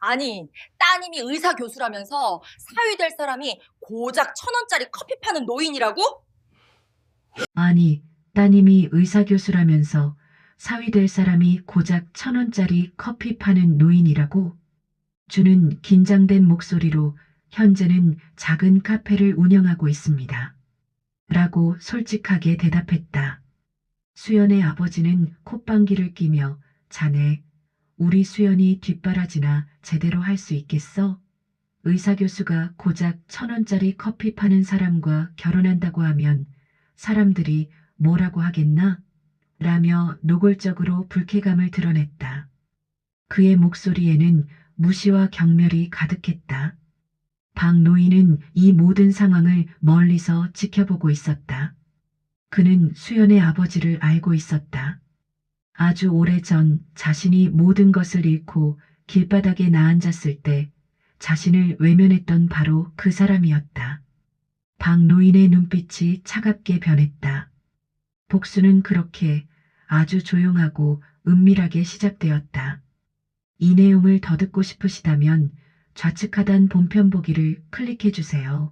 아니, 따님이 의사 교수라면서 사위 될 사람이 고작 천 원짜리 커피 파는 노인이라고? 아니, 따님이 의사교수라면서 사위 될 사람이 고작 천 원짜리 커피 파는 노인이라고? 주는 긴장된 목소리로 현재는 작은 카페를 운영하고 있습니다. 라고 솔직하게 대답했다. 수연의 아버지는 콧방귀를 끼며 자네, 우리 수연이 뒷바라지나 제대로 할 수 있겠어? 의사교수가 고작 천 원짜리 커피 파는 사람과 결혼한다고 하면 사람들이 뭐라고 하겠나? 라며 노골적으로 불쾌감을 드러냈다. 그의 목소리에는 무시와 경멸이 가득했다. 박 노인은 이 모든 상황을 멀리서 지켜보고 있었다. 그는 수연의 아버지를 알고 있었다. 아주 오래전 자신이 모든 것을 잃고 길바닥에 나앉았을 때 자신을 외면했던 바로 그 사람이었다. 박 노인의 눈빛이 차갑게 변했다. 복수는 그렇게 아주 조용하고 은밀하게 시작되었다. 이 내용을 더 듣고 싶으시다면 좌측 하단 본편 보기를 클릭해 주세요.